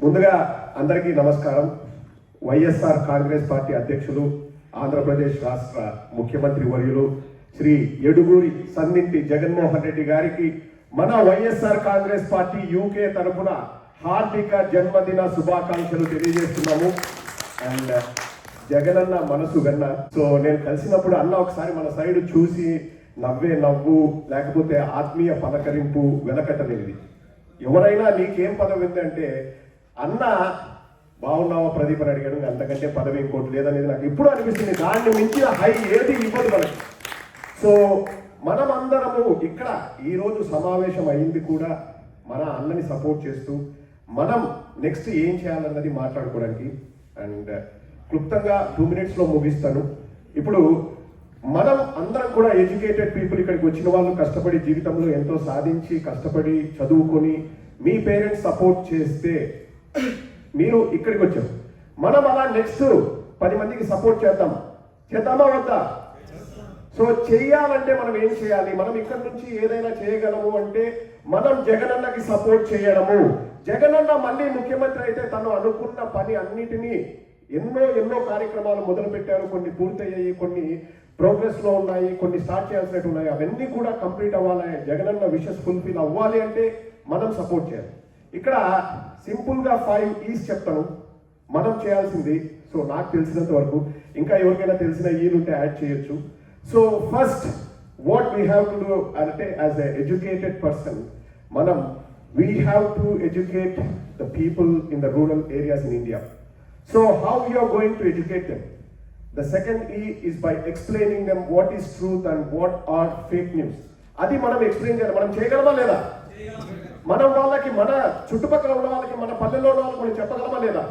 ముందుగా అందరికీ నమస్కారం. వైఎస్ఆర్ కాంగ్రెస్ పార్టీ అధ్యక్షులు ఆంధ్రప్రదేశ్ రాష్ట్ర ముఖ్యమంత్రి వర్యులు శ్రీ ఎడుగూరి సన్నింటి జగన్మోహన్ రెడ్డి గారికి మన వైఎస్ఆర్ కాంగ్రెస్ పార్టీ యూకే తరఫున హార్దిక జన్మదిన శుభాకాంక్షలు తెలియజేస్తున్నాము. అండ్ జగనన్న మనసు గన్న సో నేను కలిసినప్పుడు అన్న ఒకసారి మన సైడ్ చూసి నవ్వే నవ్వు లేకపోతే ఆత్మీయ పలకరింపు వెనకట్టలేనిది ఎవరైనా నీకేం పదవి ఉందంటే అన్న బాగున్నావా ప్రదీప్ అని అడిగాడు. అంతకంటే పదవి ఇంకోటి లేదనేది నాకు ఇప్పుడు అనిపిస్తుంది. దాన్ని మించిన హై ఏది ఇవ్వదు మనకి. సో మనం అందరము ఇక్కడ ఈరోజు సమావేశం అయింది కూడా మన అన్నని సపోర్ట్ చేస్తూ మనం నెక్స్ట్ ఏం చేయాలన్నది మాట్లాడుకోవడానికి. అండ్ క్లుప్తంగా టూ మినిట్స్లో ముగిస్తాను. ఇప్పుడు మనం అందరం కూడా ఎడ్యుకేటెడ్ పీపుల్ ఇక్కడికి వచ్చిన వాళ్ళు కష్టపడి జీవితంలో ఎంతో సాధించి కష్టపడి చదువుకొని మీ పేరెంట్స్ సపోర్ట్ చేస్తే మీరు ఇక్కడికి వచ్చారు మనం అలా నెక్స్ట్ పది మందికి సపోర్ట్ చేద్దాం. చేద్దామా వద్దా? సో చేయాలంటే మనం ఏం చేయాలి? మనం ఇక్కడ నుంచి ఏదైనా చేయగలము అంటే మనం జగనన్నకి సపోర్ట్ చేయడము. జగనన్న మళ్ళీ ముఖ్యమంత్రి అయితే తను అనుకున్న పని అన్నిటినీ ఎన్నో ఎన్నో కార్యక్రమాలు మొదలుపెట్టారు. కొన్ని పూర్తయ్యాయి కొన్ని ప్రోగ్రెస్లో ఉన్నాయి కొన్ని స్టార్ట్ చేయాల్సినట్టు ఉన్నాయి అవన్నీ కూడా కంప్లీట్ అవ్వాలి జగనన్న విషెస్ ఫుల్ఫిల్ అవ్వాలి అంటే మనం సపోర్ట్ చేయాలి. ఇక్కడ సింపుల్గా ఫైవ్ ఈస్ చెప్తాను. మనం చేయాల్సింది సో నాకు తెలిసినంత వరకు ఇంకా ఎవరికైనా తెలిసిన ఈలుంటే యాడ్ చేయొచ్చు. So first what we have to do అంటే యాజ్ ఎ ఎడ్యుకేటెడ్ పర్సన్ మనం we have to educate the people in the rural areas in India so how you are going to educate them the second ఈ is by explaining them what is truth and what are fake news అది మనం explain చేయాలి. మనం చేయగలమా లేదా? మనం వాళ్ళకి మన చుట్టుపక్కల ఉన్న వాళ్ళకి మన పల్లెల్లో ఉన్న వాళ్ళకి మనం చెప్పగలమా లేదా?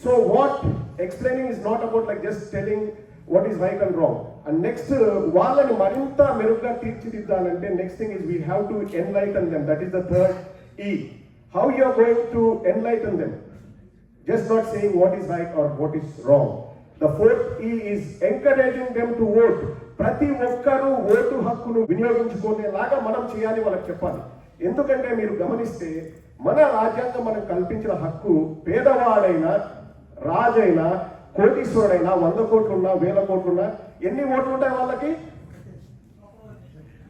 So what explaining is not about like just telling what is right and wrong and next వాళ్ళని మరింత మెరుగ్గా తీర్చిదిద్దాలంటే next thing is we have to enlighten them that is the third ఈ how you are going to enlighten them just not saying what is right or what is wrong the fourth ఈ is encouraging them to vote ప్రతి ఒక్కరూ vote హక్కును వినియోగించుకునేలాగా మనం చేయాలి వాళ్ళకి చెప్పాలి. ఎందుకంటే మీరు గమనిస్తే మన రాజ్యాంగం మనకు కల్పించిన హక్కు పేదవాడైనా రాజైనా కోటీశ్వరుడైనా వంద కోట్లున్నా వేల కోట్లున్నా ఎన్ని ఓట్లు ఉంటాయి వాళ్ళకి?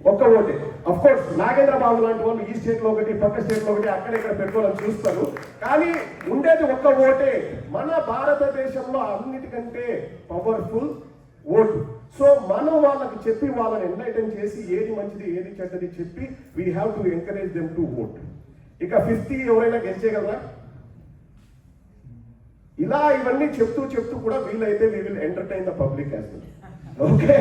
ఒక్క ఓటే. అఫ్ కోర్స్ నాగేంద్ర బాబు లాంటి వాళ్ళు ఈ స్టేట్లో ఒకటి పక్క స్టేట్లో ఒకటి అక్కడ ఇక్కడ పెట్టుకోవాలని చూస్తారు. కానీ ఉండేది ఒక్క ఓటే. మన భారతదేశంలో అన్నిటికంటే పవర్ఫుల్ ఓటు. సో మనం వాళ్ళకి చెప్పి వాళ్ళని ఎన్లైటన్ చేసి ఏది మంచిది ఏది చెడ్డది చెప్పి we have to encourage them to vote ఇక ఫిఫ్త్ ఎవరైనా గెలిచేయగలరా ఇలా ఇవన్నీ చెప్తూ చెప్తూ కూడా వీలైతే we will entertain the public as well okay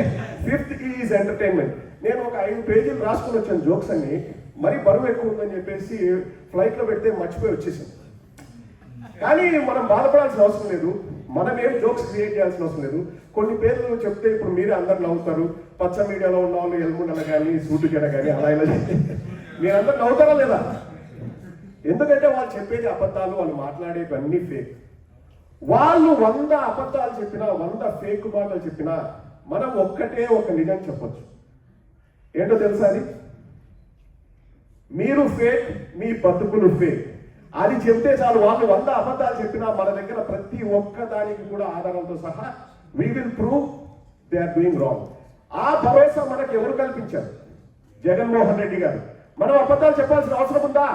fifth is entertainment నేను ఒక ఐదు పేజీలు రాసుకుని వచ్చాను జోక్స్ అన్ని. మరి బరువు ఎక్కువ ఉందని చెప్పేసి ఫ్లైట్లో పెడితే మర్చిపోయి వచ్చేసాను. కానీ మనం బాధపడాల్సిన అవసరం లేదు. మనం ఏం జోక్స్ క్రియేట్ చేయాల్సిన అవసరం లేదు. కొన్ని పేర్లు చెప్తే ఇప్పుడు మీరే అందరు నవ్వుతారు. పచ్చ మీడియాలో ఉన్న వాళ్ళు ఎల్ముండల కానీ సూటు జడ కానీ అలా ఇలా మీరందరూ నవ్వుతారా లేదా? ఎందుకంటే వాళ్ళు చెప్పేది అబద్ధాలు వాళ్ళు మాట్లాడేవి అన్ని ఫేక్ వాళ్ళు వంద అబద్ధాలు చెప్పినా వంద ఫేక్ మాటలు చెప్పినా మనం ఒక్కటే ఒక నిజం చెప్పొచ్చు. ఏంటో తెలుసా అది? మీరు ఫేక్ మీ బతుకులు ఫేక్ అది చెప్తే చాలు వాళ్ళు వంద అబద్ధాలు చెప్పినా మన దగ్గర ప్రతి ఒక్క దానికి కూడా ఆధారంతో సహా we will prove they are doing wrong ఆ భరోసా మనకు ఎవరు కల్పించారు? జగన్మోహన్ రెడ్డి గారు. మనం అబద్ధాలు చెప్పాల్సిన అవసరం ఉందా?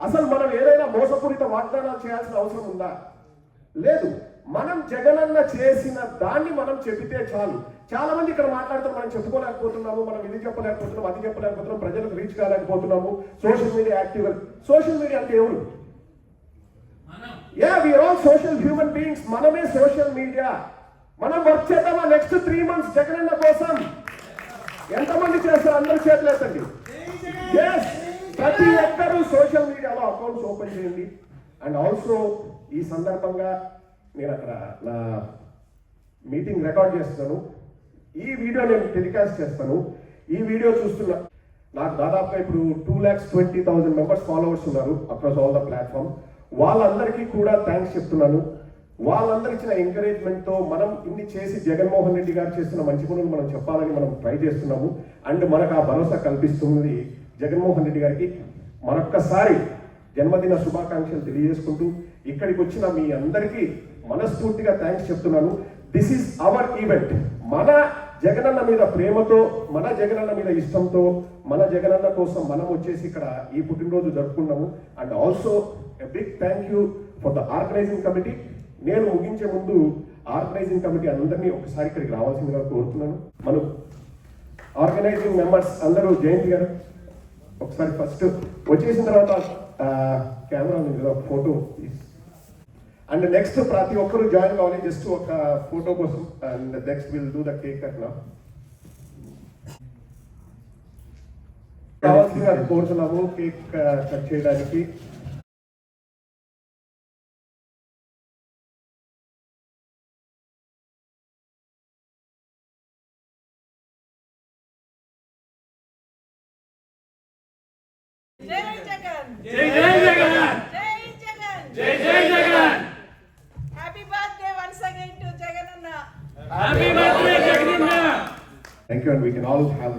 అసలు మనం ఏదైనా మోసపూరిత వాగ్దానాలు చేయాల్సిన అవసరం ఉందా? లేదు. మనం జగనన్న చేసిన దాన్ని మనం చెబితే చాలు. చాలా మంది ఇక్కడ మాట్లాడుతారు మనం చెప్పుకోలేకపోతున్నాము మనం ఇది చెప్పలేకపోతున్నాం అది చెప్పలేకపోతున్నాం ప్రజలకు reach కాలేకపోతున్నాము social media active social media అంటే ఎవరు? Yeah we are all social human beings మనమే సోషల్ మీడియా. మనం వర్క్ చేద్దామా నెక్స్ట్ త్రీ మంత్స్ జగనన్న కోసం? ఎంతమంది చేస్తారు అందరూ చేతులు ఎత్తండి. Yes, ప్రతి ఒక్కరూ సోషల్ మీడియాలో అకౌంట్స్ ఓపెన్ చేయండి. అండ్ ఆల్సో ఈ సందర్భంగా నేను అక్కడ నా మీటింగ్ రికార్డ్ చేస్తాను. ఈ వీడియో నేను టెలికాస్ట్ చేస్తాను. ఈ వీడియో చూస్తున్నా నాకు దాదాపుగా ఇప్పుడు two lakhs twenty thousand members followers ఉన్నారు అక్రాస్ ఆల్ ద ప్లాట్ఫామ్ వాళ్ళందరికీ కూడా థ్యాంక్స్ చెప్తున్నాను. వాళ్ళందరూ ఇచ్చిన ఎంకరేజ్మెంట్తో మనం ఇన్ని చేసి జగన్మోహన్ రెడ్డి గారు చేస్తున్న మంచి పనులు మనం చెప్పాలని మనం ట్రై చేస్తున్నాము. అండ్ మనకు ఆ భరోసా కల్పిస్తున్నది జగన్మోహన్ రెడ్డి గారికి. మరొక్కసారి జన్మదిన శుభాకాంక్షలు తెలియజేసుకుంటూ ఇక్కడికి వచ్చిన మీ అందరికీ మనస్ఫూర్తిగా థ్యాంక్స్ చెప్తున్నాను. దిస్ ఈస్ అవర్ ఈవెంట్ మన జగనన్న మీద ప్రేమతో మన జగనన్న మీద ఇష్టంతో మన జగనన్న కోసం మనం వచ్చేసి ఇక్కడ ఈ పుట్టినరోజు జరుపుకున్నాము. And also a big thank you for the organising committee నేను ముగించే ముందు ఆర్గనైజింగ్ కమిటీ అందరినీ ఒకసారి ఇక్కడికి రావాల్సిందిగా కోరుతున్నాను. మనం ఆర్గనైజింగ్ మెంబర్స్ అందరూ జయంతి గారు ఒకసారి ఫస్ట్ వచ్చేసిన తర్వాత కెమెరా మీద ఫోటో అండ్ నెక్స్ట్ ప్రతి ఒక్కరు జాయిన్ కావాలి జస్ట్ ఒక ఫోటో కోసం and next will do the cake cut నా కావాల్సిందిగా కోరుతున్నాము కేక్ కట్ చేయడానికి జై జగన్ జై జై జగన్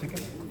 ਠੀਕ ਹੈ